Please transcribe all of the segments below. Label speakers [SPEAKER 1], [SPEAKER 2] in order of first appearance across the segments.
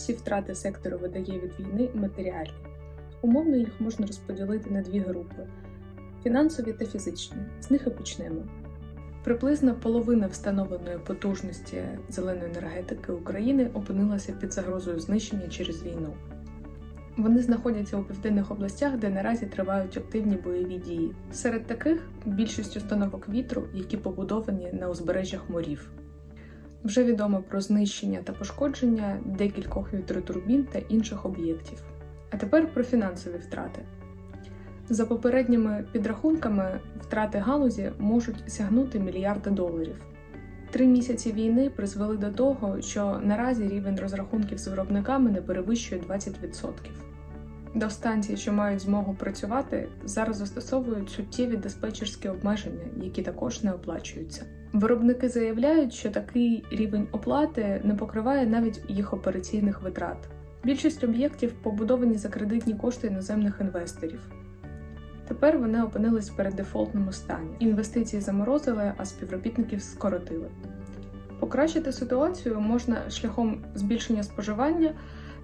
[SPEAKER 1] Всі втрати сектору видає від війни матеріальні. Умовно їх можна розподілити на дві групи: фінансові та фізичні. З них і почнемо. Приблизно половина встановленої потужності зеленої енергетики України опинилася під загрозою знищення через війну. Вони знаходяться у південних областях, де наразі тривають активні бойові дії. Серед таких більшість установок вітру, які побудовані на узбережжях морів. Вже відомо про знищення та пошкодження декількох вітротурбін та інших об'єктів. А тепер про фінансові втрати. За попередніми підрахунками, втрати галузі можуть сягнути мільярда доларів. Три місяці війни призвели до того, що наразі рівень розрахунків з виробниками не перевищує 20%. До станцій, що мають змогу працювати, зараз застосовують суттєві диспетчерські обмеження, які також не оплачуються. Виробники заявляють, що такий рівень оплати не покриває навіть їх операційних витрат. Більшість об'єктів побудовані за кредитні кошти іноземних інвесторів. Тепер вони опинились в переддефолтному стані. Інвестиції заморозили, а співробітників скоротили. Покращити ситуацію можна шляхом збільшення споживання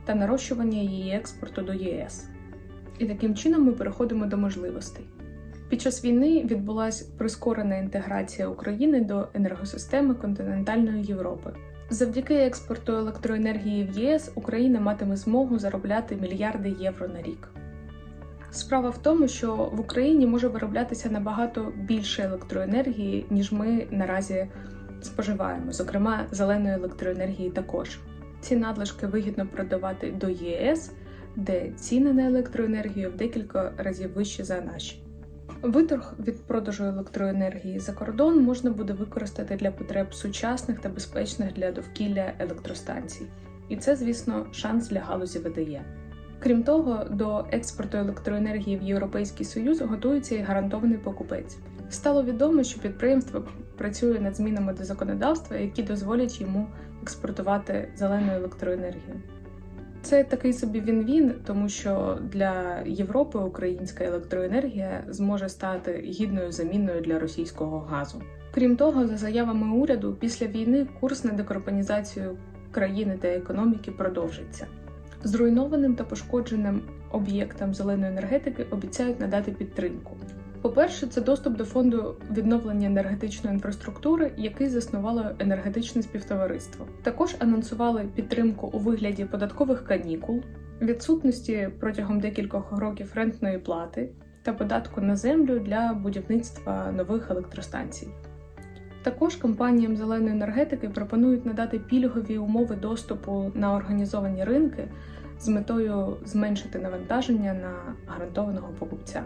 [SPEAKER 1] та нарощування її експорту до ЄС. І таким чином ми переходимо до можливостей. Під час війни відбулася прискорена інтеграція України до енергосистеми континентальної Європи. Завдяки експорту електроенергії в ЄС Україна матиме змогу заробляти мільярди євро на рік. Справа в тому, що в Україні може вироблятися набагато більше електроенергії, ніж ми наразі споживаємо, зокрема зеленої електроенергії також. Ці надлишки вигідно продавати до ЄС, де ціни на електроенергію в декілька разів вищі за наші. Виторг від продажу електроенергії за кордон можна буде використати для потреб сучасних та безпечних для довкілля електростанцій. І це, звісно, шанс для галузі видає. Крім того, до експорту електроенергії в Європейський Союз готується і гарантований покупець. Стало відомо, що підприємство працює над змінами до законодавства, які дозволять йому експортувати зелену електроенергію. Це такий собі він-він, тому що для Європи українська електроенергія зможе стати гідною заміною для російського газу. Крім того, за заявами уряду, після війни курс на декарбонізацію країни та економіки продовжиться. Зруйнованим та пошкодженим об'єктам зеленої енергетики обіцяють надати підтримку. По-перше, це доступ до фонду відновлення енергетичної інфраструктури, який заснувало енергетичне співтовариство. Також анонсували підтримку у вигляді податкових канікул, відсутності протягом декількох років рентної плати та податку на землю для будівництва нових електростанцій. Також компаніям зеленої енергетики пропонують надати пільгові умови доступу на організовані ринки з метою зменшити навантаження на гарантованого покупця.